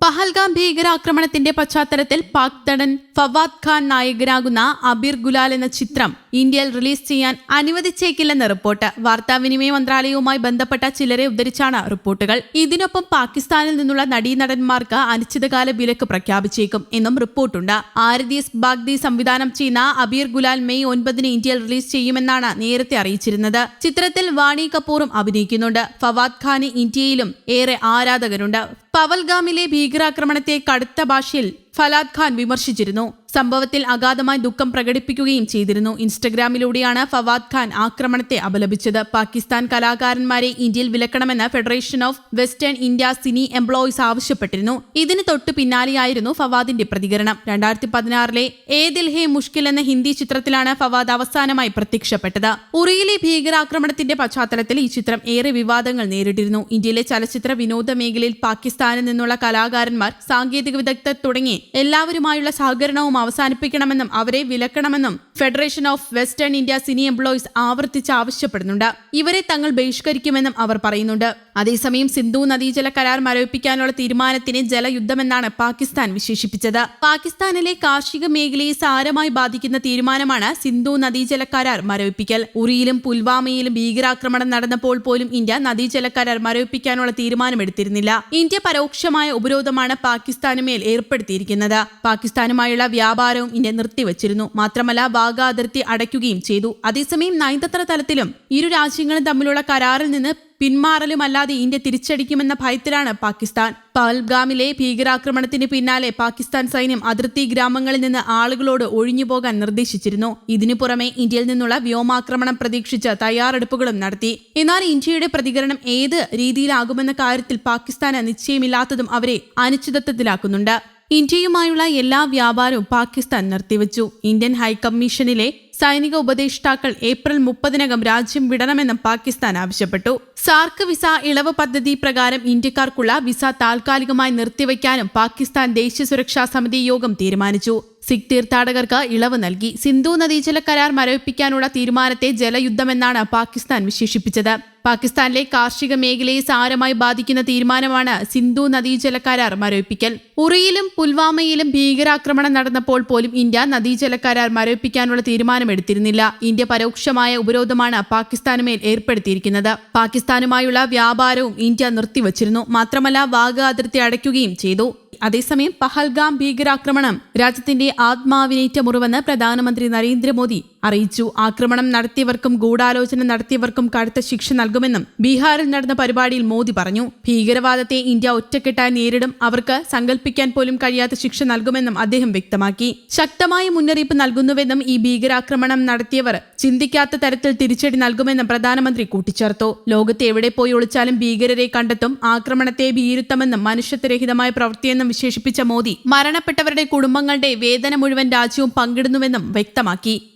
പഹൽഗാം ഭീകരാക്രമണത്തിന്റെ പശ്ചാത്തലത്തിൽ പാക് തടൻ ഫവാദ് ഖാൻ നായകനാകുന്ന അബിർ ഗുലാൽ എന്ന ചിത്രം ഇന്ത്യയിൽ റിലീസ് ചെയ്യാൻ അനുവദിച്ചേക്കില്ലെന്ന റിപ്പോർട്ട്. വാർത്താവിനിമയ മന്ത്രാലയവുമായി ബന്ധപ്പെട്ട ചിലരെ ഉദ്ധരിച്ചാണ് റിപ്പോർട്ടുകൾ. ഇതിനൊപ്പം പാകിസ്ഥാനിൽ നിന്നുള്ള നടീനടന്മാർക്ക് അനിശ്ചിതകാല വിലക്ക് പ്രഖ്യാപിച്ചേക്കും എന്നും റിപ്പോർട്ടുണ്ട്. ആരിദീസ് ബാഗ്ദി സംവിധാനം ചെയ്യുന്ന അബീർ ഗുലാൽ മെയ് ഒൻപതിന് ഇന്ത്യയിൽ റിലീസ് ചെയ്യുമെന്നാണ് നേരത്തെ അറിയിച്ചിരുന്നത്. ചിത്രത്തിൽ വാണി കപൂറും അഭിനയിക്കുന്നുണ്ട്. ഫവാദ് ഖാന് ഇന്ത്യയിലും ഏറെ ആരാധകരുണ്ട്. പവൽഗാമിലെ ഭീകരാക്രമണത്തെ കടുത്ത ഭാഷയിൽ ഫലാദ് ഖാൻ വിമർശിച്ചിരുന്നു. സംഭവത്തിൽ അഗാധമായി ദുഃഖം പ്രകടിപ്പിക്കുകയും ചെയ്തിരുന്നു. ഇൻസ്റ്റഗ്രാമിലൂടെയാണ് ഫവാദ് ഖാൻ ആക്രമണത്തെ അപലപിച്ചത്. പാകിസ്ഥാൻ കലാകാരന്മാരെ ഇന്ത്യയിൽ വിലക്കണമെന്ന് Federation of Western India Cine Employees ആവശ്യപ്പെട്ടിരുന്നു. ഇതിന് തൊട്ടു പിന്നാലെയായിരുന്നു ഫവാദിന്റെ പ്രതികരണം. രണ്ടായിരത്തി പതിനാറിലെ ഏ ദിൽ ഹേ മുഷ്കിൽ എന്ന ഹിന്ദി ചിത്രത്തിലാണ് ഫവാദ് അവസാനമായി പ്രത്യക്ഷപ്പെട്ടത്. ഉറിയിലെ ഭീകരാക്രമണത്തിന്റെ പശ്ചാത്തലത്തിൽ ഈ ചിത്രം ഏറെ വിവാദങ്ങൾ നേരിട്ടിരുന്നു. ഇന്ത്യയിലെ ചലച്ചിത്ര വിനോദ മേഖലയിൽ പാകിസ്ഥാനിൽ നിന്നുള്ള കലാകാരന്മാർ സാങ്കേതിക വിദഗ്ധർ തുടങ്ങി എല്ലാവരുമായുള്ള സഹകരണവും അവസാനിപ്പിക്കണമെന്നും അവരെ വിലക്കണമെന്നും Federation of Western India Cine Employees ആവർത്തിച്ച് ആവശ്യപ്പെടുന്നുണ്ട്. ഇവരെ തങ്ങൾ ബഹിഷ്കരിക്കുമെന്നും അവർ പറയുന്നുണ്ട്. അതേസമയം സിന്ധു നദീജല കരാർ മരവിപ്പിക്കാനുള്ള തീരുമാനത്തിനെ ജലയുദ്ധമെന്നാണ് പാകിസ്ഥാൻ വിശേഷിപ്പിച്ചത്. പാകിസ്ഥാനിലെ കാർഷിക മേഖലയെ സാരമായി ബാധിക്കുന്ന തീരുമാനമാണ് സിന്ധു നദീജല കരാർ മരവിപ്പിക്കൽ. ഉറിയിലും പുൽവാമയിലും ഭീകരാക്രമണം നടന്നപ്പോൾ പോലും ഇന്ത്യ നദീജല കരാർ മരവിപ്പിക്കാനുള്ള തീരുമാനമെടുത്തിരുന്നില്ല. ഇന്ത്യ പരോക്ഷമായ ഉപരോധമാണ് പാകിസ്ഥാനുമേൽ ഏർപ്പെടുത്തിയിരിക്കുന്നത്. പാകിസ്ഥാനുമായുള്ള വ്യാപാരവും ഇന്ത്യ നിർത്തിവച്ചിരുന്നു. മാത്രമല്ല വാഗ അതിർത്തി അടയ്ക്കുകയും ചെയ്തു. അതേസമയം നയതന്ത്ര തലത്തിലും ഇരു രാജ്യങ്ങളും തമ്മിലുള്ള കരാറിൽ നിന്ന് പിന്മാറലുമല്ലാതെ ഇന്ത്യ തിരിച്ചടിക്കുമെന്ന ഭയത്തിലാണ് പാകിസ്ഥാൻ. പൽഗാമിലെ ഭീകരാക്രമണത്തിന് പിന്നാലെ പാകിസ്ഥാൻ സൈന്യം അതിർത്തി ഗ്രാമങ്ങളിൽ നിന്ന് ആളുകളോട് ഒഴിഞ്ഞുപോകാൻ നിർദ്ദേശിച്ചിരുന്നു. ഇതിനു പുറമെ ഇന്ത്യയിൽ നിന്നുള്ള വ്യോമാക്രമണം പ്രതീക്ഷിച്ച് തയ്യാറെടുപ്പുകളും നടത്തി. എന്നാൽ ഇന്ത്യയുടെ പ്രതികരണം ഏത് രീതിയിലാകുമെന്ന കാര്യത്തിൽ പാകിസ്ഥാന് നിശ്ചയമില്ലാത്തതും അവരെ അനിശ്ചിതത്വത്തിലാക്കുന്നുണ്ട്. ഇന്ത്യയുമായുള്ള എല്ലാ വ്യാപാരവും പാകിസ്ഥാൻ നിർത്തിവച്ചു. ഇന്ത്യൻ ഹൈക്കമ്മീഷനിലെ സൈനിക ഉപദേഷ്ടാക്കൾ ഏപ്രിൽ മുപ്പതിനകം രാജ്യം വിടണമെന്നും പാകിസ്ഥാൻ ആവശ്യപ്പെട്ടു. സാർക്ക് വിസ ഇളവ് പദ്ധതി പ്രകാരം ഇന്ത്യക്കാർക്കുള്ള വിസ താൽക്കാലികമായി നിർത്തിവെക്കാനും പാകിസ്ഥാൻ ദേശീയ സുരക്ഷാ സമിതി യോഗം തീരുമാനിച്ചു. സിഖ് തീർത്ഥാടകർക്ക് ഇളവ് നൽകി. സിന്ധു നദീജല കരാർ മരവിപ്പിക്കാനുള്ള തീരുമാനത്തെ ജലയുദ്ധമെന്നാണ് പാകിസ്ഥാൻ വിശേഷിപ്പിച്ചത്. പാകിസ്ഥാനിലെ കാർഷിക മേഖലയെ സാരമായി ബാധിക്കുന്ന തീരുമാനമാണ് സിന്ധു നദീജല കരാർ മരവിപ്പിക്കൽ. ഉറിയിലും പുൽവാമയിലും ഭീകരാക്രമണം നടന്നപ്പോൾ പോലും ഇന്ത്യ നദീജല കരാർ മരവിപ്പിക്കാനുള്ള തീരുമാനമെടുത്തിരുന്നില്ല. ഇന്ത്യ പരോക്ഷമായ ഉപരോധമാണ് പാകിസ്ഥാനുമേൽ ഏർപ്പെടുത്തിയിരിക്കുന്നത്. പാകിസ്ഥാനുമായുള്ള വ്യാപാരവും ഇന്ത്യ നിർത്തിവച്ചിരുന്നു. മാത്രമല്ല വാഗ അതിർത്തി അടയ്ക്കുകയും ചെയ്തു. അതേസമയം പഹൽഗാം ഭീകരാക്രമണം രാജ്യത്തിന്റെ ആത്മാവിനേറ്റ മുറിവെന്ന് പ്രധാനമന്ത്രി നരേന്ദ്രമോദി അറിയിച്ചു. ആക്രമണം നടത്തിയവർക്കും ഗൂഢാലോചന നടത്തിയവർക്കും കടുത്ത ശിക്ഷ നൽകുമെന്നും ബീഹാറിൽ നടന്ന പരിപാടിയിൽ മോദി പറഞ്ഞു. ഭീകരവാദത്തെ ഇന്ത്യ ഒറ്റക്കെട്ടായി നേരിടും. അവർക്ക് സങ്കല്പിക്കാൻ പോലും കഴിയാത്ത ശിക്ഷ നൽകുമെന്നും അദ്ദേഹം വ്യക്തമാക്കി. ശക്തമായ മുന്നറിയിപ്പ് നൽകുന്നുവെന്നും ഈ ഭീകരാക്രമണം നടത്തിയവർ ചിന്തിക്കാത്ത തരത്തിൽ തിരിച്ചടി നൽകുമെന്നും പ്രധാനമന്ത്രി കൂട്ടിച്ചേർത്തു. ലോകത്തെ എവിടെ പോയി ഒളിച്ചാലും ഭീകരരെ കണ്ടെത്തും. ആക്രമണത്തെ ഭീരുത്തമെന്നും മനുഷ്യത്വരഹിതമായ പ്രവൃത്തിയെന്നും വിശേഷിപ്പിച്ച മോദി മരണപ്പെട്ടവരുടെ കുടുംബങ്ങളുടെ വേദന മുഴുവൻ രാജ്യവും പങ്കിടുന്നുവെന്നും വ്യക്തമാക്കി.